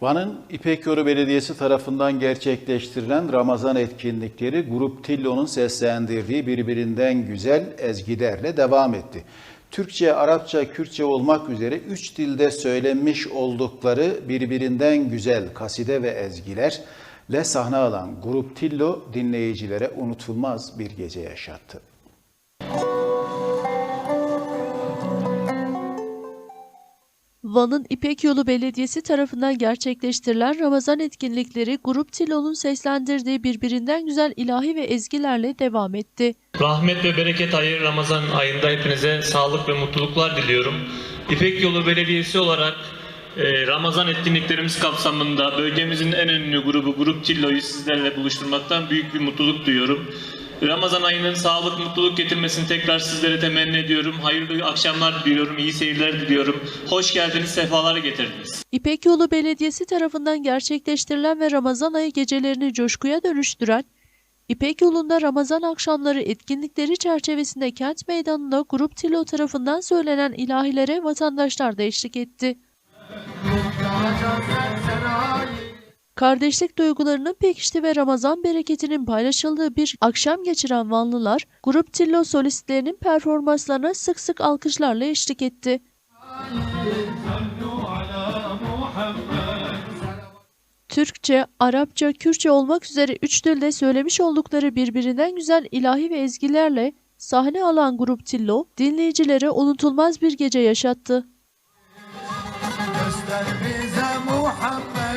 Van'ın İpek Yolu Belediyesi tarafından gerçekleştirilen Ramazan etkinlikleri Grup Tillo'nun seslendirdiği birbirinden güzel ezgilerle devam etti. Türkçe, Arapça, Kürtçe olmak üzere üç dilde söylenmiş oldukları birbirinden güzel kaside ve ezgilerle sahne alan Grup Tillo dinleyicilere unutulmaz bir gece yaşattı. Van'ın İpek Yolu Belediyesi tarafından gerçekleştirilen Ramazan etkinlikleri Grup Tilo'nun seslendirdiği birbirinden güzel ilahi ve ezgilerle devam etti. Rahmet ve bereket ayı Ramazan ayında hepinize sağlık ve mutluluklar diliyorum. İpek Yolu Belediyesi olarak e, Ramazan etkinliklerimiz kapsamında bölgemizin en ünlü grubu Grup Tillo'yu sizlerle buluşturmaktan büyük bir mutluluk duyuyorum. Ramazan ayının sağlık, mutluluk getirmesini tekrar sizlere temenni ediyorum. Hayırlı akşamlar diliyorum, iyi seyirler diliyorum. Hoş geldiniz, sefalar getirdiniz. İpek Yolu Belediyesi tarafından gerçekleştirilen ve Ramazan ayı gecelerini coşkuya dönüştüren İpek Yolu'nda Ramazan akşamları etkinlikleri çerçevesinde kent meydanında Grup Tilo tarafından söylenen ilahilere vatandaşlar da eşlik etti. Kardeşlik duygularının pekişti ve Ramazan bereketinin paylaşıldığı bir akşam geçiren Vanlılar, Grup Tillo solistlerinin performanslarına sık sık alkışlarla eşlik etti. Türkçe, Arapça, Kürtçe olmak üzere üç dilde söylemiş oldukları birbirinden güzel ilahi ve ezgilerle sahne alan Grup Tillo, dinleyicilere unutulmaz bir gece yaşattı. Göster bir